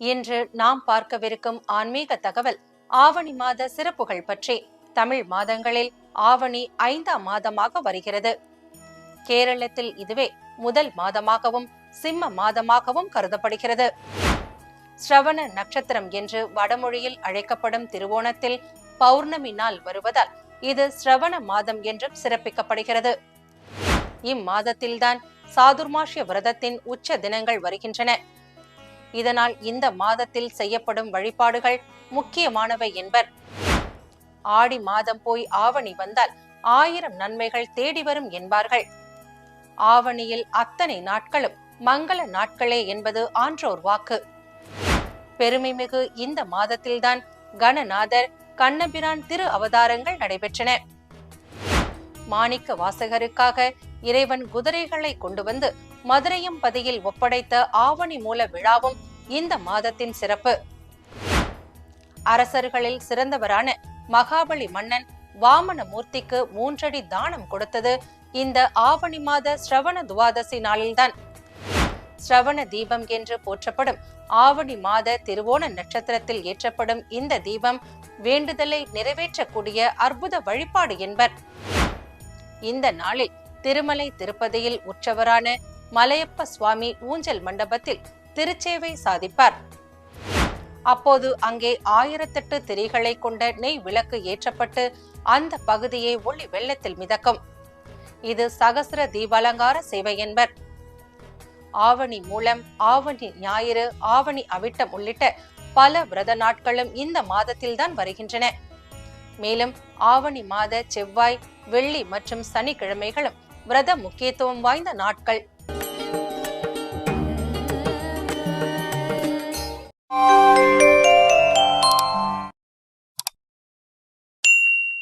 இன்று நாம் பார்க்கவிருக்கும் ஆன்மீக தகவல் ஆவணி மாத சிறப்புகள் பற்றி. தமிழ் மாதங்களில் ஆவணி ஐந்தாம் மாதமாக வருகிறது. கேரளத்தில் இதுவே முதல் மாதமாகவும் சிம்ம மாதமாகவும் கருதப்படுகிறது. ஸ்ரவண நட்சத்திரம் என்று வடமொழியில் அழைக்கப்படும் திருவோணத்தில் பௌர்ணமி நாள் வருவதால் இது ஸ்ரவண மாதம் என்றும் சிறப்பிக்கப்படுகிறது. இம்மாதத்தில்தான் சாதுர்மாஷ்ய விரதத்தின் உச்ச தினங்கள் வருகின்றன. இதனால் இந்த மாதத்தில் செய்யப்படும் வழிபாடுகள் முக்கியமானவை என்பர். ஆடி மாதம் போய் ஆவணி வந்தால் ஆயிரம் நன்மைகள் தேடி வரும் என்பார்கள். ஆவணியில் அத்தனை நாட்களும் மங்கள நாட்களே என்பது ஆன்றோர் வாக்கு. பெருமைமிகு இந்த மாதத்தில்தான் கணநாதர் கண்ணபிரான் திரு அவதாரங்கள் நடைபெற்றன. மாணிக்க வாசகருக்காக இறைவன் குதிரைகளை கொண்டு வந்து மதுரையும் பதியில் ஒப்படைத்த ஆவணி மூல விழாவும் இந்த மாதத்தின் சிறப்பு. அரசர்களில் சிறந்தவரான மகாபலி மன்னன் வாமன மூர்த்திக்கு மூன்றடி தானம் கொடுத்தது இந்த ஆவணி மாத ஸ்ரவண துவாதசி நாளில்தான். ஸ்ரவண தீபம் என்று போற்றப்படும் ஆவணி மாத திருவோண நட்சத்திரத்தில் ஏற்றப்படும் இந்த தீபம் வேண்டுதலை நிறைவேற்றக்கூடிய அற்புத வழிபாடு என்பர். இந்த நாளில் திருமலை திருப்பதியில் உற்சவரான மலையப்ப சுவாமி ஊஞ்சல் மண்டபத்தில் திருச்சேவை சாதிப்பார். அப்போது அங்கே ஆயிரத்தெட்டு திரிகளை கொண்ட நெய் விளக்கு ஏற்றப்பட்டு அந்த பகுதியை ஒளி வெள்ளத்தில் மிதக்கும். இது சகசிர தீபாலங்கார சேவை என்பர். ஆவணி மூலம் ஆவணி ஞாயிறு ஆவணி அவிட்டம் உள்ளிட்ட பல விரத நாட்களும் இந்த மாதத்தில்தான் வருகின்றன. மேலும் ஆவணி மாத செவ்வாய் வெள்ளி மற்றும் சனிக்கிழமைகளும் விரத முக்கியத்துவம் வாய்ந்த நாட்கள்.